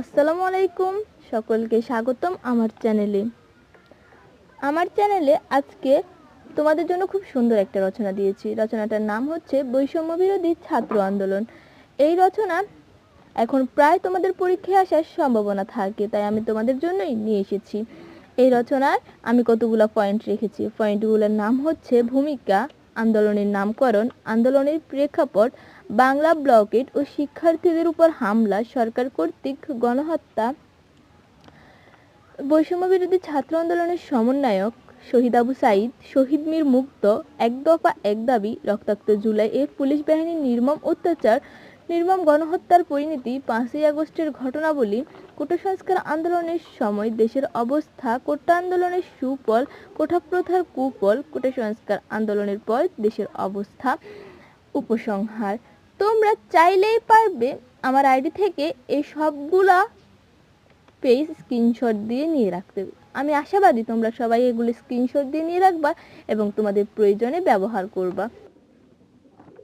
আসসালামু আলাইকুম, সকলকে স্বাগতম আমার চ্যানেলে। আমার চ্যানেলে আজকে তোমাদের জন্য খুব সুন্দর একটা রচনা দিয়েছি। রচনাটার নাম হচ্ছে বৈষম্য বিরোধী ছাত্র আন্দোলন। এই রচনা এখন প্রায় তোমাদের পরীক্ষায় আসার সম্ভাবনা থাকে, তাই আমি তোমাদের জন্যই নিয়ে এসেছি। এই রচনায় আমি কতগুলো পয়েন্ট রেখেছি। পয়েন্টগুলোর নাম হচ্ছে ভূমিকা আন্দোলনের নামকরণ, আন্দোলনের প্রেক্ষাপট, বাংলা ব্লকেট ও শিক্ষার্থীদের উপর হামলা, সরকার কর্তৃক গণহত্যা, বৈষম্য বিরোধী ছাত্র আন্দোলনের সমন্বয়ক শহীদ আবু সাইদ শহীদ মীর মুক্ত, এক দফা এক দাবি, রক্তাক্ত জুলাই এর পুলিশ বাহিনীর নির্মম অত্যাচার নির্মম গণহত্যার পরিণতি পাঁচই আগস্টের ঘটনাবলী কোটা সংস্কার আন্দোলনের সময় দেশের অবস্থা কোটা আন্দোলনের সুফল কোঠা প্রথার কুফল, কোটাসংস্কার আন্দোলনের পর দেশের অবস্থা, উপসংহার। তোমরা চাইলেই পারবে আমার আইডি থেকে এই সবগুলা পেজ স্ক্রিনশট দিয়ে নিয়ে রাখতে। আমি আশাবাদী তোমরা সবাই এগুলো স্ক্রিনশট দিয়ে নিয়ে রাখবা এবং তোমাদের প্রয়োজনে ব্যবহার করবা।